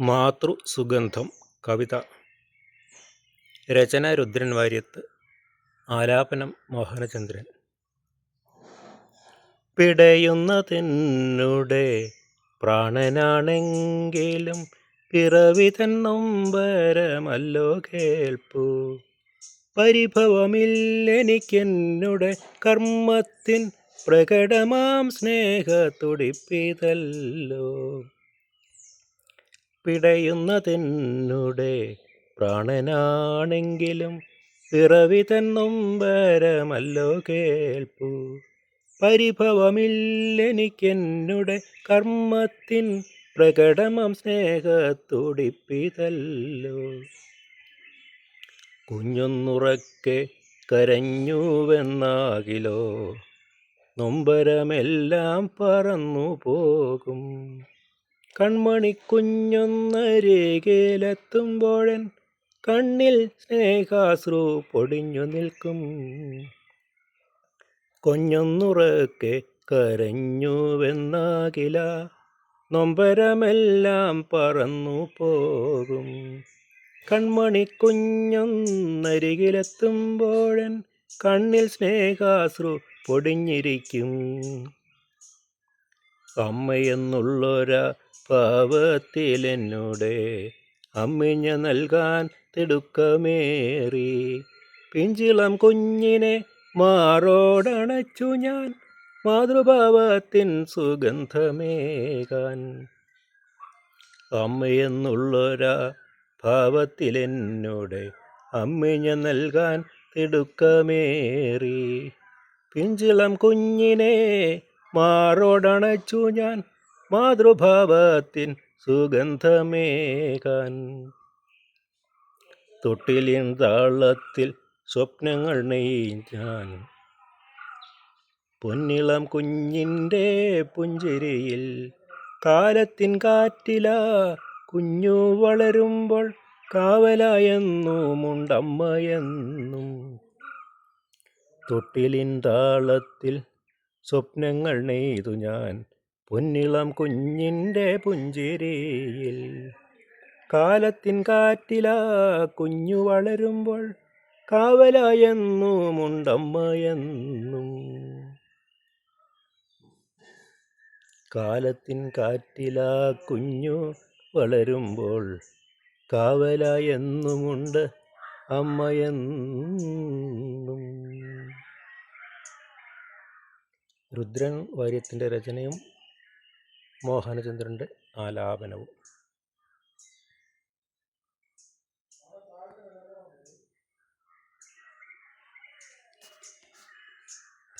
മാതൃസുഗന്ധം കവിത. രചന രുദ്രൻ വാര്യത്ത് ആലാപനം മോഹനചന്ദ്രൻ. പിടയുന്നതെന്നുടെ പ്രാണനാണെങ്കിലും പിറവി തന്നൊമ്പരമല്ലോ കേൾപ്പു. പരിഭവമില്ലെനിക്കെന്നുടെ കർമ്മത്തിൻ പ്രകടമാം സ്നേഹത്തുടിപ്പിതല്ലോ. പിടയുന്നതെന്നുടെ പ്രാണനാണെങ്കിലും പിറവി തന്നൊമ്പരമല്ലോ കേൾപ്പു. പരിഭവമില്ലെനിക്കെന്നുടെ കർമ്മത്തിൻ പ്രകടമം സ്നേഹത്തുടിപ്പിതല്ലോ. കുഞ്ഞൊന്നുറക്കെ കരഞ്ഞുവെന്നാകിലോ? നൊമ്പരമെല്ലാം പറന്നു പോകും കൺമണിക്കുഞ്ഞൊന്നരികിലെത്തുമ്പോഴൻ കണ്ണിൽ സ്നേഹാശ്രു പൊടിഞ്ഞു നിൽക്കും. കുഞ്ഞൊന്നുറക്കെ കരഞ്ഞുവെന്നാകില നൊമ്പരമെല്ലാം പറന്നു പോകും. കൺമണി കുഞ്ഞൊന്നരികിലെത്തുമ്പോഴൻ കണ്ണിൽ സ്നേഹാശ്രു പൊടിഞ്ഞിരിക്കും. അമ്മയെന്നുള്ളൊരാ പാവത്തിലെന്നോടെ അമ്മിഞ്ഞ നൽകാൻ തിടുക്കമേറി. പിഞ്ചിളം കുഞ്ഞിനെ മാറോടണച്ചു ഞാൻ മാതൃഭാവത്തിൻ സുഗന്ധമേകാൻ. അമ്മയെന്നുള്ളൊരാ ഭാവത്തിലെന്നോടെ അമ്മിഞ്ഞ നൽകാൻ തിടുക്കമേറി. പിഞ്ചിളം കുഞ്ഞിനെ മാറോടണച്ചു ഞാൻ മാതൃഭാവത്തിൻ സുഗന്ധമേകാൻ. തൊട്ടിലിൻ താളത്തിൽ സ്വപ്നങ്ങൾ നെയ്യാൻ. പൊന്നിളം കുഞ്ഞിന്റെ പുഞ്ചിരിയിൽ കാലത്തിൻ കാറ്റില കുഞ്ഞു വളരുമ്പോൾ കാവലായെന്നുമുണ്ടമ്മയെന്നും തൊട്ടിലിൻ താളത്തിൽ സ്വപ്നങ്ങൾ നെയ്തു ഞാൻ പൊന്നിളം കുഞ്ഞിന്റെ പുഞ്ചിരിയിൽ. കാലത്തിൻ കാറ്റില കുഞ്ഞു വളരുമ്പോൾ കാവലായെന്നുമുണ്ടമ്മയെന്നും കാലത്തിൻ കാറ്റില കുഞ്ഞു വളരുമ്പോൾ കാവലായെന്നുമുണ്ട് അമ്മയെന്നും രുദ്രൻ വാര്യത്തിന്റെ രചനയും മോഹനചന്ദ്രന്റെ ആലാപനവും.